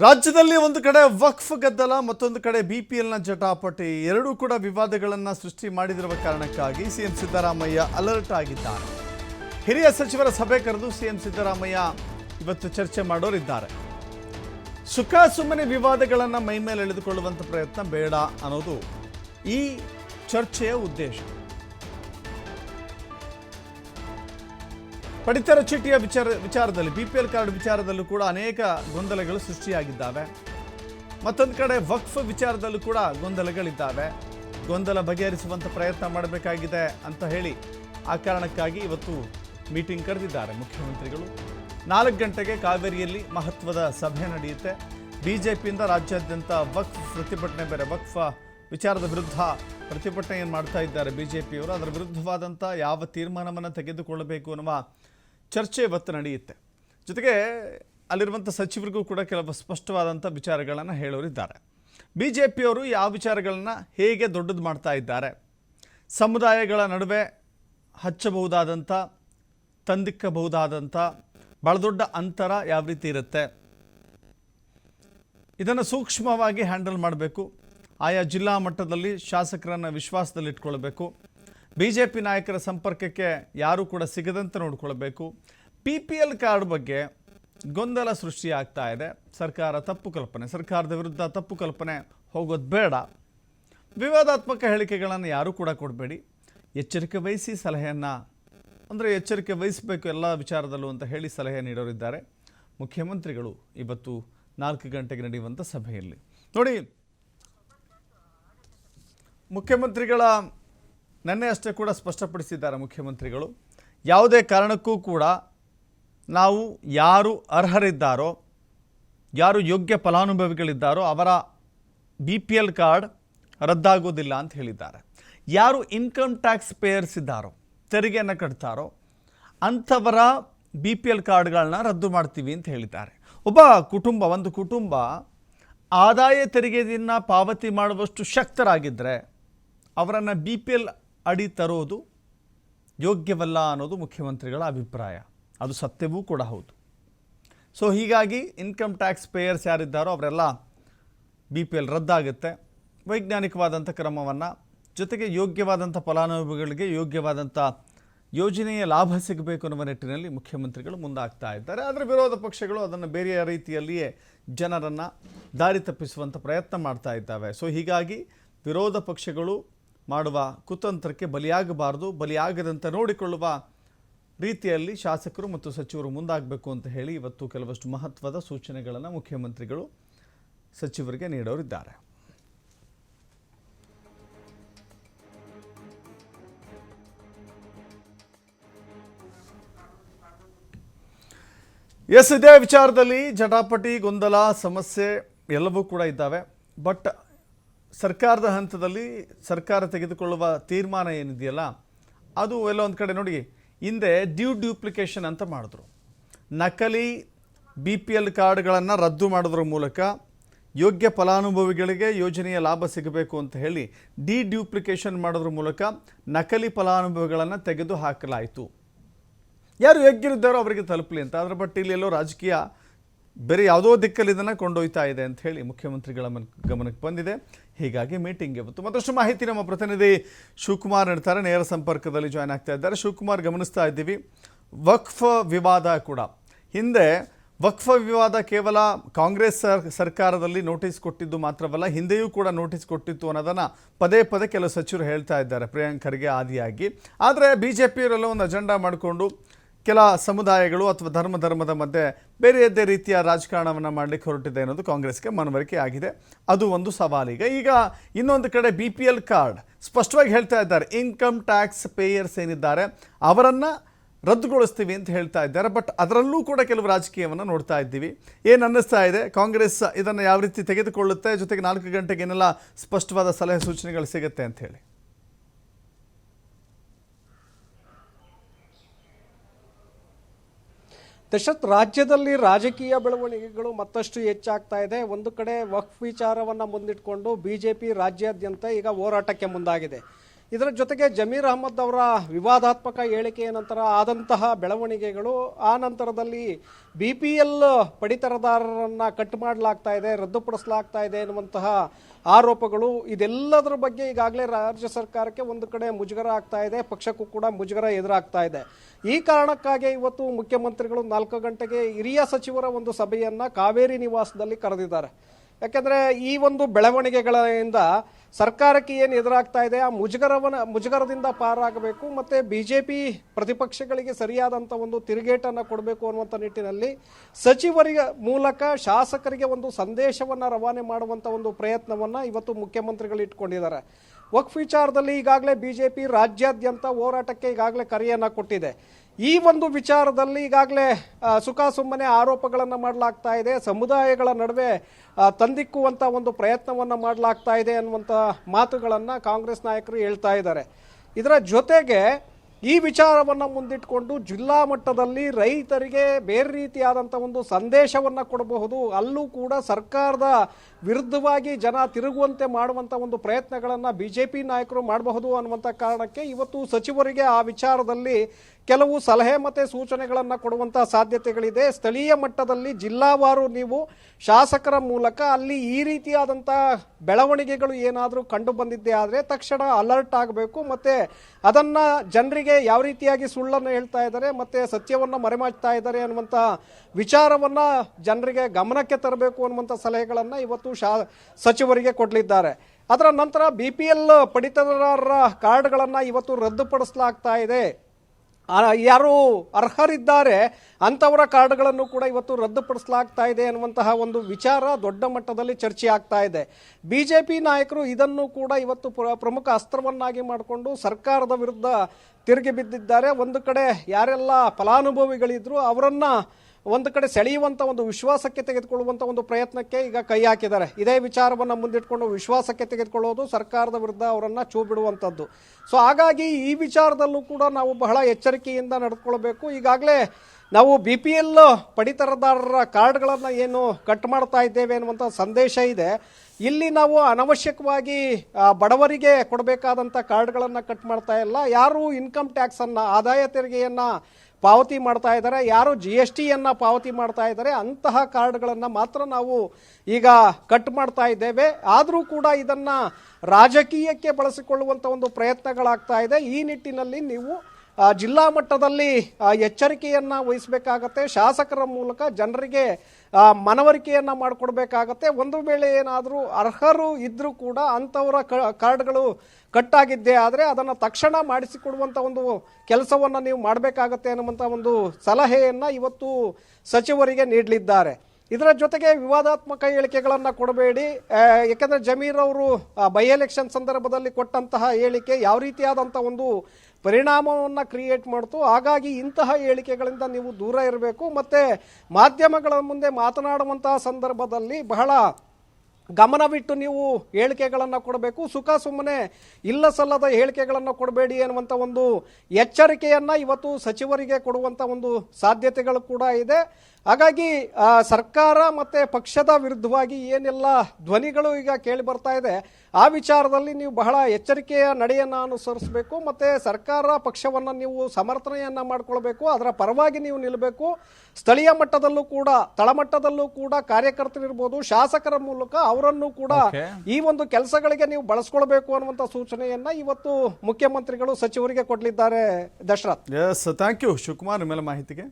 ರಾಜ್ಯದಲ್ಲಿ ಒಂದು ಕಡೆ ವಕ್ಫ್ ಗದ್ದಲ, ಮತ್ತೊಂದು ಕಡೆ ಬಿ ಪಿ ಎಲ್ನ ಜಟಾಪಟಿ. ಎರಡೂ ಕೂಡ ವಿವಾದಗಳನ್ನು ಸೃಷ್ಟಿ ಮಾಡಿದಿರುವ ಕಾರಣಕ್ಕಾಗಿ ಸಿಎಂ ಸಿದ್ದರಾಮಯ್ಯ ಅಲರ್ಟ್ ಆಗಿದ್ದಾರೆ. ಹಿರಿಯ ಸಚಿವರ ಸಭೆ ಕರೆದು ಸಿಎಂ ಸಿದ್ದರಾಮಯ್ಯ ಇವತ್ತು ಚರ್ಚೆ ಮಾಡೋರಿದ್ದಾರೆ. ಸುಖ ಸುಮ್ಮನೆ ವಿವಾದಗಳನ್ನು ಮೈ ಮೇಲೆ ಎಳೆದುಕೊಳ್ಳುವಂಥ ಪ್ರಯತ್ನ ಬೇಡ ಅನ್ನೋದು ಈ ಚರ್ಚೆಯ ಉದ್ದೇಶ. ಪಡಿತರ ಚೀಟಿಯ ವಿಚಾರ ವಿಚಾರದಲ್ಲಿ ಬಿ ಪಿ ಎಲ್ ಕಾರ್ಡ್ ವಿಚಾರದಲ್ಲೂ ಕೂಡ ಅನೇಕ ಗೊಂದಲಗಳು ಸೃಷ್ಟಿಯಾಗಿದ್ದಾವೆ. ಮತ್ತೊಂದು ಕಡೆ, ವಕ್ಫ್ ವಿಚಾರದಲ್ಲೂ ಕೂಡ ಗೊಂದಲಗಳಿದ್ದಾವೆ. ಗೊಂದಲ ಬಗೆಹರಿಸುವಂಥ ಪ್ರಯತ್ನ ಮಾಡಬೇಕಾಗಿದೆ ಅಂತ ಹೇಳಿ ಆ ಕಾರಣಕ್ಕಾಗಿ ಇವತ್ತು ಮೀಟಿಂಗ್ ಕರೆದಿದ್ದಾರೆ ಮುಖ್ಯಮಂತ್ರಿಗಳು. ನಾಲ್ಕು ಗಂಟೆಗೆ ಕಾವೇರಿಯಲ್ಲಿ ಮಹತ್ವದ ಸಭೆ ನಡೆಯುತ್ತೆ. ಬಿ ಜೆ ಪಿಯಿಂದ ರಾಜ್ಯಾದ್ಯಂತ ವಕ್ಫ್ ಪ್ರತಿಭಟನೆ ಬೇರೆ, ವಕ್ಫ್ ವಿಚಾರದ ವಿರುದ್ಧ ಪ್ರತಿಭಟನೆ ಏನು ಮಾಡ್ತಾ ಇದ್ದಾರೆ ಬಿ ಜೆ ಅದರ ವಿರುದ್ಧವಾದಂಥ ಯಾವ ತೀರ್ಮಾನವನ್ನು ತೆಗೆದುಕೊಳ್ಳಬೇಕು ಅನ್ನುವ ಚರ್ಚೆ ಇವತ್ತು ನಡೆಯುತ್ತೆ. ಜೊತೆಗೆ ಅಲ್ಲಿರುವಂಥ ಸಚಿವರಿಗೂ ಕೂಡ ಕೆಲವು ಸ್ಪಷ್ಟವಾದಂಥ ವಿಚಾರಗಳನ್ನು ಹೇಳೋರಿದ್ದಾರೆ. ಬಿ ಜೆ ಪಿಯವರು ಯಾವ ವಿಚಾರಗಳನ್ನು ಹೇಗೆ ದೊಡ್ಡದು ಮಾಡ್ತಾ ಇದ್ದಾರೆ, ಸಮುದಾಯಗಳ ನಡುವೆ ಹಚ್ಚಬಹುದಾದಂಥ, ತಂದಿಕ್ಕಬಹುದಾದಂಥ ಭಾಳ ದೊಡ್ಡ ಅಂತರ ಯಾವ ರೀತಿ ಇರುತ್ತೆ, ಇದನ್ನು ಸೂಕ್ಷ್ಮವಾಗಿ ಹ್ಯಾಂಡಲ್ ಮಾಡಬೇಕು, ಆಯಾ ಜಿಲ್ಲಾ ಮಟ್ಟದಲ್ಲಿ ಶಾಸಕರನ್ನು ವಿಶ್ವಾಸದಲ್ಲಿ ಇಟ್ಕೊಳ್ಬೇಕು ಬಿ ಜೆ ಪಿ ನಾಯಕರ ಸಂಪರ್ಕಕ್ಕೆ ಯಾರೂ ಕೂಡ ಸಿಗದಂತೆ ನೋಡಿಕೊಳ್ಬೇಕು. ಪಿ ಪಿ ಎಲ್ ಕಾರ್ಡ್ ಬಗ್ಗೆ ಗೊಂದಲ ಸೃಷ್ಟಿಯಾಗ್ತಾ ಇದೆ. ಸರ್ಕಾರ ತಪ್ಪು ಕಲ್ಪನೆ, ಸರ್ಕಾರದ ವಿರುದ್ಧ ತಪ್ಪು ಕಲ್ಪನೆ ಹೋಗೋದು ಬೇಡ. ವಿವಾದಾತ್ಮಕ ಹೇಳಿಕೆಗಳನ್ನು ಯಾರೂ ಕೂಡ ಕೊಡಬೇಡಿ. ಎಚ್ಚರಿಕೆ ವಹಿಸಿ ಸಲಹೆಯನ್ನು, ಅಂದರೆ ಎಚ್ಚರಿಕೆ ವಹಿಸಬೇಕು ಎಲ್ಲ ವಿಚಾರದಲ್ಲೂ ಅಂತ ಹೇಳಿ ಸಲಹೆ ನೀಡೋರಿದ್ದಾರೆ. ಮುಖ್ಯಮಂತ್ರಿಗಳು ಇವತ್ತು ನಾಲ್ಕು ಗಂಟೆಗೆ ನಡೆಯುವಂಥ ಸಭೆಯಲ್ಲಿ. ನೋಡಿ, ಮುಖ್ಯಮಂತ್ರಿಗಳ ನಿನ್ನೆ ಅಷ್ಟೇ ಕೂಡ ಸ್ಪಷ್ಟಪಡಿಸಿದ್ದಾರೆ ಮುಖ್ಯಮಂತ್ರಿಗಳು. ಯಾವುದೇ ಕಾರಣಕ್ಕೂ ಕೂಡ ನಾವು ಯಾರು ಅರ್ಹರಿದ್ದಾರೋ, ಯಾರು ಯೋಗ್ಯ ಫಲಾನುಭವಿಗಳಿದ್ದಾರೋ ಅವರ ಬಿ ಪಿ ಎಲ್ ಕಾರ್ಡ್ ರದ್ದಾಗೋದಿಲ್ಲ ಅಂತ ಹೇಳಿದ್ದಾರೆ. ಯಾರು ಇನ್ಕಮ್ ಟ್ಯಾಕ್ಸ್ ಪೇಯರ್ಸ್ ಇದ್ದಾರೋ, ತೆರಿಗೆಯನ್ನು ಕಟ್ತಾರೋ, ಅಂಥವರ ಬಿ ಪಿ ಎಲ್ ಕಾರ್ಡ್ಗಳನ್ನ ರದ್ದು ಮಾಡ್ತೀವಿ ಅಂತ ಹೇಳಿದ್ದಾರೆ. ಒಬ್ಬ ಕುಟುಂಬ, ಒಂದು ಕುಟುಂಬ ಆದಾಯ ತೆರಿಗೆಯನ್ನು ಪಾವತಿ ಮಾಡುವಷ್ಟು ಶಕ್ತರಾಗಿದ್ದರೆ ಅವರನ್ನು ಬಿ ಪಿ ಎಲ್ ಅಡಿ ತರೋದು ಯೋಗ್ಯವಲ್ಲ ಅನ್ನೋದು ಮುಖ್ಯಮಂತ್ರಿಗಳ ಅಭಿಪ್ರಾಯ. ಅದು ಸತ್ಯವೂ ಕೂಡ ಹೌದು. ಸೊ ಹೀಗಾಗಿ ಇನ್ಕಮ್ ಟ್ಯಾಕ್ಸ್ ಪೇಯರ್ಸ್ ಯಾರಿದ್ದಾರೋ ಅವರೆಲ್ಲ ಬಿ ಪಿ ಎಲ್ ರದ್ದಾಗುತ್ತೆ. ವೈಜ್ಞಾನಿಕವಾದಂಥ ಕ್ರಮವನ್ನು, ಜೊತೆಗೆ ಯೋಗ್ಯವಾದಂಥ ಫಲಾನುಭವಿಗಳಿಗೆ ಯೋಗ್ಯವಾದಂಥ ಯೋಜನೆಯ ಲಾಭ ಸಿಗಬೇಕು ಅನ್ನುವ ನಿಟ್ಟಿನಲ್ಲಿ ಮುಖ್ಯಮಂತ್ರಿಗಳು ಮುಂದಾಗ್ತಾ ಇದ್ದಾರೆ. ಆದರೆ ವಿರೋಧ ಪಕ್ಷಗಳು ಅದನ್ನು ಬೇರೆಯ ರೀತಿಯಲ್ಲಿಯೇ ಜನರನ್ನು ದಾರಿ ತಪ್ಪಿಸುವಂಥ ಪ್ರಯತ್ನ ಮಾಡ್ತಾ ಇದ್ದಾವೆ. ಸೊ ಹೀಗಾಗಿ ವಿರೋಧ ಪಕ್ಷಗಳು ಮಾಡುವ ಕುತಂತ್ರಕ್ಕೆ ಬಲಿಯಾಗಬಾರದು, ಬಲಿಯಾಗದಂತೆ ನೋಡಿಕೊಳ್ಳುವ ರೀತಿಯಲ್ಲಿ ಶಾಸಕರು ಮತ್ತು ಸಚಿವರು ಮುಂದಾಗಬೇಕು ಅಂತ ಹೇಳಿ ಇವತ್ತು ಕೆಲವಷ್ಟು ಮಹತ್ವದ ಸೂಚನೆಗಳನ್ನು ಮುಖ್ಯಮಂತ್ರಿಗಳು ಸಚಿವರಿಗೆ ನೀಡೋರಿದ್ದಾರೆ. ಎಸ್, ಇದೇ ವಿಚಾರದಲ್ಲಿ ಜಟಾಪಟಿ, ಗೊಂದಲ, ಸಮಸ್ಯೆ ಎಲ್ಲವೂ ಕೂಡ ಇದ್ದಾವೆ. ಬಟ್ ಸರ್ಕಾರದ ಹಂತದಲ್ಲಿ ಸರ್ಕಾರ ತೆಗೆದುಕೊಳ್ಳುವ ತೀರ್ಮಾನ ಏನಿದೆಯಲ್ಲ, ಅದು ಎಲ್ಲ ಒಂದು ಕಡೆ ನೋಡಿ, ಹಿಂದೆ ಡ್ಯೂ ಡ್ಯೂಪ್ಲಿಕೇಶನ್ ಅಂತ ಮಾಡಿದ್ರು. ನಕಲಿ ಬಿ ಪಿ ಎಲ್ ಕಾರ್ಡ್ಗಳನ್ನು ರದ್ದು ಮಾಡೋದ್ರ ಮೂಲಕ ಯೋಗ್ಯ ಫಲಾನುಭವಿಗಳಿಗೆ ಯೋಜನೆಯ ಲಾಭ ಸಿಗಬೇಕು ಅಂತ ಹೇಳಿ ಡಿ ಡ್ಯೂಪ್ಲಿಕೇಶನ್ ಮಾಡೋದ್ರ ಮೂಲಕ ನಕಲಿ ಫಲಾನುಭವಿಗಳನ್ನು ತೆಗೆದು ಹಾಕಲಾಯಿತು. ಯಾರು ಯೋಗ್ಯರಿದ್ದಾರೋ ಅವರಿಗೆ ತಲುಪಲಿ ಅಂತ. ಅದರ ಬಟ್ ಇಲ್ಲಿ ಎಲ್ಲೋ ರಾಜಕೀಯ ಬೇರೆ ಯಾವುದೋ ದಿಕ್ಕಲ್ಲಿ ಇದನ್ನು ಕೊಂಡೊಯ್ತಾ ಇದೆ ಅಂತ ಹೇಳಿ ಮುಖ್ಯಮಂತ್ರಿಗಳ ಮನ್- ಗಮನಕ್ಕೆ ಬಂದಿದೆ. ಹೀಗಾಗಿ ಮೀಟಿಂಗ್ ಇವತ್ತು ಮತ್ತಷ್ಟು ಮಾಹಿತಿ ನಮ್ಮ ಪ್ರತಿನಿಧಿ ಶಿವಕುಮಾರ್ ನಡ್ತಾರೆ. ನೇರ ಸಂಪರ್ಕದಲ್ಲಿ ಜಾಯ್ನ್ ಆಗ್ತಾ ಇದ್ದಾರೆ. ಶಿವಕುಮಾರ್, ಗಮನಿಸ್ತಾ ಇದ್ದೀವಿ. ವಕ್ಫ್ ವಿವಾದ ಕೂಡ. ಹಿಂದೆ ವಕ್ಫ್ ವಿವಾದ ಕೇವಲ ಕಾಂಗ್ರೆಸ್ ಸರ್, ಸರ್ಕಾರದಲ್ಲಿ ನೋಟಿಸ್ ಕೊಟ್ಟಿದ್ದು ಮಾತ್ರವಲ್ಲ, ಹಿಂದೆಯೂ ಕೂಡ ನೋಟಿಸ್ ಕೊಟ್ಟಿತ್ತು ಅನ್ನೋದನ್ನು ಪದೇ ಪದೇ ಕೆಲವು ಸಚಿವರು ಹೇಳ್ತಾ ಇದ್ದಾರೆ. ಪ್ರಿಯಾಂಕ್ ಆದಿಯಾಗಿ. ಆದರೆ ಬಿ ಜೆ ಪಿಯವರೆಲ್ಲ ಒಂದು ಅಜೆಂಡಾ ಮಾಡಿಕೊಂಡು ಕೆಲ ಸಮುದಾಯಗಳು ಅಥವಾ ಧರ್ಮ ಧರ್ಮದ ಮಧ್ಯೆ ಬೇರೆಯದ್ದೇ ರೀತಿಯ ರಾಜಕಾರಣವನ್ನು ಮಾಡಲಿಕ್ಕೆ ಹೊರಟಿದೆ ಅನ್ನೋದು ಕಾಂಗ್ರೆಸ್ಗೆ ಮನವರಿಕೆ ಆಗಿದೆ. ಅದು ಒಂದು ಸವಾಲೀಗ ಈಗ. ಇನ್ನೊಂದು ಕಡೆ ಬಿ ಪಿ ಎಲ್ ಕಾರ್ಡ್ ಸ್ಪಷ್ಟವಾಗಿ ಹೇಳ್ತಾ ಇದ್ದಾರೆ. ಇನ್ಕಮ್ ಟ್ಯಾಕ್ಸ್ ಪೇಯರ್ಸ್ ಏನಿದ್ದಾರೆ, ಅವರನ್ನು ರದ್ದುಗೊಳಿಸ್ತೀವಿ ಅಂತ ಹೇಳ್ತಾ ಇದ್ದಾರೆ. ಬಟ್ ಅದರಲ್ಲೂ ಕೂಡ ಕೆಲವು ರಾಜಕೀಯವನ್ನು ನೋಡ್ತಾ ಇದ್ದೀವಿ. ಏನು ಅನ್ನಿಸ್ತಾ ಇದೆ? ಕಾಂಗ್ರೆಸ್ ಇದನ್ನು ಯಾವ ರೀತಿ ತೆಗೆದುಕೊಳ್ಳುತ್ತೆ? ಜೊತೆಗೆ ನಾಲ್ಕು ಗಂಟೆಗೆ ಏನೆಲ್ಲ ಸ್ಪಷ್ಟವಾದ ಸಲಹೆ ಸೂಚನೆಗಳು ಸಿಗುತ್ತೆ ಅಂತ ಹೇಳಿ. ದಶರಥ್ ರಾಜ್ಯದಲ್ಲಿ ರಾಜಕೀಯ ಬೆಳವಣಿಗೆಗಳು ಮತ್ತಷ್ಟು ಹೆಚ್ಚಾಗ್ತಾ ಇದೆ. ಒಂದು ಕಡೆ ವಕ್ಫ್ ವಿಚಾರವನ್ನು ಮುಂದಿಟ್ಕೊಂಡು ಬಿಜೆಪಿ ರಾಜ್ಯಾದ್ಯಂತ ಈಗ ಹೋರಾಟಕ್ಕೆ ಮುಂದಾಗಿದೆ. ಇದರ ಜೊತೆಗೆ ಜಮೀರ್ ಅಹಮದ್ ಅವರ ವಿವಾದಾತ್ಮಕ ಹೇಳಿಕೆಯ ನಂತರ ಆದಂತಹ ಬೆಳವಣಿಗೆಗಳು, ಆ ನಂತರದಲ್ಲಿ ಬಿ ಪಿ ಎಲ್ ಪಡಿತರದಾರರನ್ನು ಕಟ್ ಮಾಡಲಾಗ್ತಾ ಇದೆ, ರದ್ದುಪಡಿಸಲಾಗ್ತಾ ಇದೆ ಎನ್ನುವಂತಹ ಆರೋಪಗಳು. ಇದೆಲ್ಲದರ ಬಗ್ಗೆ ಈಗಾಗಲೇ ರಾಜ್ಯ ಸರ್ಕಾರಕ್ಕೆ ಒಂದು ಕಡೆ ಮುಜುಗರ ಆಗ್ತಾ ಇದೆ, ಪಕ್ಷಕ್ಕೂ ಕೂಡ ಮುಜುಗರ ಎದುರಾಗ್ತಾ ಇದೆ. ಈ ಕಾರಣಕ್ಕಾಗಿ ಇವತ್ತು ಮುಖ್ಯಮಂತ್ರಿಗಳು ನಾಲ್ಕು ಗಂಟೆಗೆ ಹಿರಿಯ ಸಚಿವರ ಒಂದು ಸಭೆಯನ್ನು ಕಾವೇರಿ ನಿವಾಸದಲ್ಲಿ ಕರೆದಿದ್ದಾರೆ. ಯಾಕೆಂದ್ರೆ ಈ ಒಂದು ಬೆಳವಣಿಗೆಗಳಿಂದ ಸರ್ಕಾರಕ್ಕೆ ಏನು ಎದುರಾಗ್ತಾ ಇದೆ, ಆ ಮುಜುಗರವನ, ಮುಜುಗರದಿಂದ ಪಾರಾಗಬೇಕು ಮತ್ತೆ ಪಿ ಪ್ರತಿಪಕ್ಷಗಳಿಗೆ ಸರಿಯಾದಂಥ ಒಂದು ತಿರುಗೇಟನ್ನು ಕೊಡಬೇಕು ಅನ್ನುವಂಥ ನಿಟ್ಟಿನಲ್ಲಿ ಸಚಿವರಿಗೆ ಮೂಲಕ ಶಾಸಕರಿಗೆ ಒಂದು ಸಂದೇಶವನ್ನು ರವಾನೆ ಮಾಡುವಂಥ ಒಂದು ಪ್ರಯತ್ನವನ್ನ ಇವತ್ತು ಮುಖ್ಯಮಂತ್ರಿಗಳು ಇಟ್ಕೊಂಡಿದ್ದಾರೆ. ವಕ್ಫ್ ವಿಚಾರದಲ್ಲಿ ಈಗಾಗಲೇ ಬಿಜೆಪಿ ರಾಜ್ಯಾದ್ಯಂತ ಹೋರಾಟಕ್ಕೆ ಈಗಾಗಲೇ ಕರೆಯನ್ನು ಕೊಟ್ಟಿದೆ. ಈ ಒಂದು ವಿಚಾರದಲ್ಲಿ ಈಗಾಗಲೇ ಸುಖ ಸುಮ್ಮನೆ ಆರೋಪಗಳನ್ನು ಮಾಡಲಾಗ್ತಾ ಇದೆ. ಸಮುದಾಯಗಳ ನಡುವೆ ತಂದಿಕ್ಕುವಂಥ ಒಂದು ಪ್ರಯತ್ನವನ್ನು ಮಾಡಲಾಗ್ತಾ ಇದೆ ಅನ್ನುವಂಥ ಮಾತುಗಳನ್ನು ಕಾಂಗ್ರೆಸ್ ನಾಯಕರು ಹೇಳ್ತಾ ಇದ್ದಾರೆ. ಇದರ ಜೊತೆಗೆ ಈ ವಿಚಾರವನ್ನು ಮುಂದಿಟ್ಕೊಂಡು ಜಿಲ್ಲಾ ಮಟ್ಟದಲ್ಲಿ ರೈತರಿಗೆ ಬೇರೆ ರೀತಿಯಾದಂಥ ಒಂದು ಸಂದೇಶವನ್ನು ಕೊಡಬಹುದು. ಅಲ್ಲೂ ಕೂಡ ಸರ್ಕಾರದ ವಿರುದ್ಧವಾಗಿ ಜನ ತಿರುಗುವಂತೆ ಮಾಡುವಂಥ ಒಂದು ಪ್ರಯತ್ನಗಳನ್ನು ಬಿ ಜೆ ಪಿ ನಾಯಕರು ಮಾಡಬಹುದು ಅನ್ನುವಂಥ ಕಾರಣಕ್ಕೆ ಇವತ್ತು ಸಚಿವರಿಗೆ ಆ ವಿಚಾರದಲ್ಲಿ ಕೆಲವು ಸಲಹೆ ಮತ್ತು ಸೂಚನೆಗಳನ್ನು ಕೊಡುವಂಥ ಸಾಧ್ಯತೆಗಳಿದೆ. ಸ್ಥಳೀಯ ಮಟ್ಟದಲ್ಲಿ ಜಿಲ್ಲಾವಾರು ನೀವು ಶಾಸಕರ ಮೂಲಕ ಅಲ್ಲಿ ಈ ರೀತಿಯಾದಂಥ ಬೆಳವಣಿಗೆಗಳು ಏನಾದರೂ ಕಂಡು ಬಂದಿದ್ದೇ ಆದರೆ ತಕ್ಷಣ ಅಲರ್ಟ್ ಆಗಬೇಕು. ಮತ್ತು ಅದನ್ನು ಜನರಿಗೆ ಯಾವ ರೀತಿಯಾಗಿ ಸುಳ್ಳನ್ನು ಹೇಳ್ತಾ ಇದ್ದಾರೆ, ಮತ್ತು ಸತ್ಯವನ್ನು ಮರೆಮಾಚ್ತಾ ಇದ್ದಾರೆ ಅನ್ನುವಂಥ ವಿಚಾರವನ್ನು ಜನರಿಗೆ ಗಮನಕ್ಕೆ ತರಬೇಕು ಅನ್ನುವಂಥ ಸಲಹೆಗಳನ್ನು ಇವತ್ತು ಶಾ ಸಚಿವರಿಗೆ ಕೊಡಲಿದ್ದಾರೆ. ಅದರ ನಂತರ ಬಿ ಪಿ ಎಲ್ ಪಡಿತರದಾರರ ಕಾರ್ಡ್ಗಳನ್ನು ಇವತ್ತು ರದ್ದುಪಡಿಸಲಾಗ್ತಾ ಇದೆ. ಯಾರು ಅರ್ಹರಿದ್ದಾರೆ ಅಂಥವರ ಕಾರ್ಡ್ಗಳನ್ನು ಕೂಡ ಇವತ್ತು ರದ್ದುಪಡಿಸಲಾಗ್ತಾ ಇದೆ ಅನ್ನುವಂತಹ ಒಂದು ವಿಚಾರ ದೊಡ್ಡ ಮಟ್ಟದಲ್ಲಿ ಚರ್ಚೆ ಆಗ್ತಾ ಇದೆ. ಪಿ ನಾಯಕರು ಇದನ್ನು ಕೂಡ ಇವತ್ತು ಪ್ರ- ಪ್ರಮುಖ ಅಸ್ತ್ರವನ್ನಾಗಿ ಮಾಡಿಕೊಂಡು ಸರ್ಕಾರದ ವಿರುದ್ಧ ತಿರುಗಿ ಬಿದ್ದಿದ್ದಾರೆ. ಒಂದು ಕಡೆ ಯಾರೆಲ್ಲ ಫಲಾನುಭವಿಗಳಿದ್ರು ಅವರನ್ನ ಒಂದು ಕಡೆ ಸೆಳೆಯುವಂಥ ಒಂದು ವಿಶ್ವಾಸಕ್ಕೆ ತೆಗೆದುಕೊಳ್ಳುವಂಥ ಒಂದು ಪ್ರಯತ್ನಕ್ಕೆ ಈಗ ಕೈ ಹಾಕಿದ್ದಾರೆ. ಇದೇ ವಿಚಾರವನ್ನು ಮುಂದಿಟ್ಕೊಂಡು ವಿಶ್ವಾಸಕ್ಕೆ ತೆಗೆದುಕೊಳ್ಳೋದು ಸರ್ಕಾರದ ವಿರುದ್ಧ ಅವರನ್ನು ಚೂ ಬಿಡುವಂಥದ್ದು ಸೊ ಹಾಗಾಗಿ ಈ ವಿಚಾರದಲ್ಲೂ ಕೂಡ ನಾವು ಬಹಳ ಎಚ್ಚರಿಕೆಯಿಂದ ನಡೆದುಕೊಳ್ಬೇಕು ಈಗಾಗಲೇ ನಾವು ಬಿ ಪಿ ಎಲ್ ಪಡಿತರದಾರರ ಕಾರ್ಡ್ಗಳನ್ನು ಏನು ಕಟ್ ಮಾಡ್ತಾ ಇದ್ದೇವೆ ಅನ್ನುವಂಥ ಸಂದೇಶ ಇದೆ. ಇಲ್ಲಿ ನಾವು ಅನವಶ್ಯಕವಾಗಿ ಬಡವರಿಗೆ ಕೊಡಬೇಕಾದಂಥ ಕಾರ್ಡ್ಗಳನ್ನು ಕಟ್ ಮಾಡ್ತಾ ಇಲ್ಲ. ಯಾರು ಇನ್ಕಮ್ ಟ್ಯಾಕ್ಸನ್ನು, ಆದಾಯ ತೆರಿಗೆಯನ್ನು ಪಾವತಿ ಮಾಡ್ತಾ ಇದ್ದಾರೆ. ಯಾರು ಜಿ ಎಸ್ ಟಿಯನ್ನು ಪಾವತಿ ಮಾಡ್ತಾ ಇದ್ದಾರೆ, ಅಂತಹ ಕಾರ್ಡ್ಗಳನ್ನು ಮಾತ್ರ ನಾವು ಈಗ ಕಟ್ ಮಾಡ್ತಾ ಇದ್ದೇವೆ. ಆದರೂ ಕೂಡ ಇದನ್ನು ರಾಜಕೀಯಕ್ಕೆ ಬಳಸಿಕೊಳ್ಳುವಂಥ ಒಂದು ಪ್ರಯತ್ನಗಳಾಗ್ತಾ ಇದೆ. ಈ ನಿಟ್ಟಿನಲ್ಲಿ ನೀವು ಜಿಲ್ಲಾ ಮಟ್ಟದಲ್ಲಿ ಎಚ್ಚರಿಕೆಯನ್ನ ವಹಿಸಬೇಕಾಗತ್ತೆ. ಶಾಸಕರ ಮೂಲಕ ಜನರಿಗೆ ಮನವರಿಕೆಯನ್ನು ಮಾಡಿಕೊಡ್ಬೇಕಾಗತ್ತೆ. ಒಂದು ವೇಳೆ ಏನಾದರೂ ಅರ್ಹರು ಇದ್ದರೂ ಕೂಡ ಅಂಥವರ ಕಾರ್ಡ್ಗಳು ಕಟ್ಟಾಗಿದ್ದೇ ಆದರೆ ಅದನ್ನು ತಕ್ಷಣ ಮಾಡಿಸಿಕೊಡುವಂಥ ಒಂದು ಕೆಲಸವನ್ನು ನೀವು ಮಾಡಬೇಕಾಗತ್ತೆ ಅನ್ನುವಂಥ ಒಂದು ಸಲಹೆಯನ್ನು ಇವತ್ತು ಸಚಿವರಿಗೆ ನೀಡಲಿದ್ದಾರೆ. ಇದರ ಜೊತೆಗೆ ವಿವಾದಾತ್ಮಕ ಹೇಳಿಕೆಗಳನ್ನು ಕೊಡಬೇಡಿ. ಯಾಕಂದ್ರೆ ಜಮೀರ್ ಅವರು ಬೈ ಎಲೆಕ್ಷನ್ ಸಂದರ್ಭದಲ್ಲಿ ಕೊಟ್ಟಂತಹ ಹೇಳಿಕೆ ಯಾವ ರೀತಿಯಾದಂಥ ಒಂದು ಪರಿಣಾಮವನ್ನು ಕ್ರಿಯೇಟ್ ಮಾಡ್ತು. ಹಾಗಾಗಿ ಇಂತಹ ಹೇಳಿಕೆಗಳಿಂದ ನೀವು ದೂರ ಇರಬೇಕು. ಮತ್ತೆ ಮಾಧ್ಯಮಗಳ ಮುಂದೆ ಮಾತನಾಡುವಂತಹ ಸಂದರ್ಭದಲ್ಲಿ ಬಹಳ ಗಮನವಿಟ್ಟು ನೀವು ಹೇಳಿಕೆಗಳನ್ನು ಕೊಡಬೇಕು. ಸುಖ ಸುಮ್ಮನೆ ಇಲ್ಲ ಸಲ್ಲದ ಹೇಳಿಕೆಗಳನ್ನು ಕೊಡಬೇಡಿ ಎನ್ನುವಂಥ ಒಂದು ಎಚ್ಚರಿಕೆಯನ್ನು ಇವತ್ತು ಸಚಿವರಿಗೆ ಕೊಡುವಂಥ ಒಂದು ಸಾಧ್ಯತೆಗಳು ಕೂಡ ಇದೆ. ಹಾಗಾಗಿ ಸರ್ಕಾರ ಮತ್ತೆ ಪಕ್ಷದ ವಿರುದ್ಧವಾಗಿ ಏನೆಲ್ಲ ಧ್ವನಿಗಳು ಈಗ ಕೇಳಿ ಬರ್ತಾ ಇದೆ ಆ ವಿಚಾರದಲ್ಲಿ ನೀವು ಬಹಳ ಎಚ್ಚರಿಕೆಯ ನಡೆಯನ್ನು ಅನುಸರಿಸಬೇಕು ಮತ್ತೆ ಸರ್ಕಾರ ಪಕ್ಷವನ್ನು ನೀವು ಸಮರ್ಥನೆಯನ್ನ ಮಾಡಿಕೊಳ್ಬೇಕು ಅದರ ಪರವಾಗಿ ನೀವು ನಿಲ್ಲಬೇಕು ಸ್ಥಳೀಯ ಮಟ್ಟದಲ್ಲೂ ಕೂಡ ತಳಮಟ್ಟದಲ್ಲೂ ಕೂಡ ಕಾರ್ಯಕರ್ತರಿರ್ಬೋದು ಶಾಸಕರ ಮೂಲಕ ಅವರನ್ನು ಕೂಡ ಈ ಒಂದು ಕೆಲಸಗಳಿಗೆ ನೀವು ಬಳಸ್ಕೊಳ್ಬೇಕು ಅನ್ನುವಂಥ ಸೂಚನೆಯನ್ನ ಇವತ್ತು ಮುಖ್ಯಮಂತ್ರಿಗಳು ಸಚಿವರಿಗೆ ಕೊಡಲಿದ್ದಾರೆ. Dasharath. Yes thank you Shivakumar ಮೇಲೆ ಮಾಹಿತಿಗೆ.